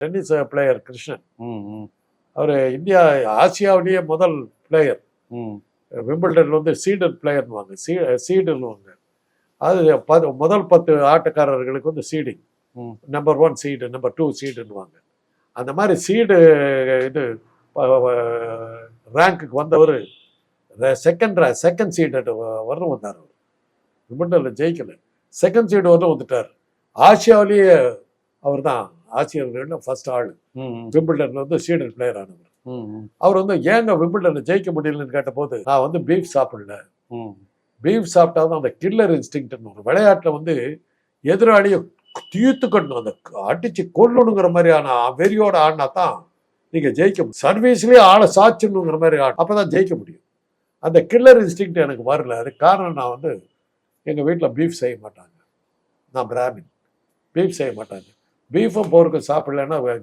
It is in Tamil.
டென்னிஸ் பிளேயர் கிருஷ்ணன் அவர் இந்தியா ஆசியாவிலேயே முதல் பிளேயர் ம், விம்பிள்டன்ல வந்து சீடட் பிளேயர்னுவாங்க சீ சீடுன்னுவாங்க அது பது முதல் பத்து ஆட்டக்காரர்களுக்கு வந்து seeding. Number one seed number two சீடுன்னுவாங்க அந்த மாதிரி சீடு இது ரேங்க்குக்கு வந்தவர் செகண்ட் செகண்ட் சீடு வரணும் வந்தார் அவர் விம்பிள்டனில் ஜெயிக்கல செகண்ட் சீடு வரணும் வந்துட்டார் ஆசியாவிலேயே அவர் தான் ஆசியர்களில் ஃபர்ஸ்ட் ஆள். விம்பிள்டன்ல வந்து சீடட் பிளேயர் ஆனவர். அவர் வந்து ஏங்க விம்பிள்டன்ல ஜெயிக்க முடியலன்னு கேட்டபோது நான் வந்து பீஃப் சாப்பிடல. பீஃப் சாப்பிட்டா தான் அந்த கில்லர் இன்ஸ்டிங்க்ட்னு ஒரு விளையாட்டில் வந்து எதிராளியை தீர்த்துக்கட்டணும் அந்த அடிச்சு கொல்லணுங்கிற மாதிரியான வெறியோட ஆடினா தான் நீங்கள் ஜெயிக்க முடியும். சர்வீஸ்லேயே ஆளை சாச்சிடணுங்கிற மாதிரி ஆடு அப்போ தான் ஜெயிக்க முடியும். அந்த கில்லர் இன்ஸ்டிங்க்ட் எனக்கு வரல. அதுக்கு காரணம் நான் வந்து எங்கள் வீட்டில் பீஃப் செய்ய மாட்டாங்க. நான் பிராமின் பீஃப் செய்ய மாட்டாங்க. பீஃபும் போருக்கு சாப்பிடலன்னா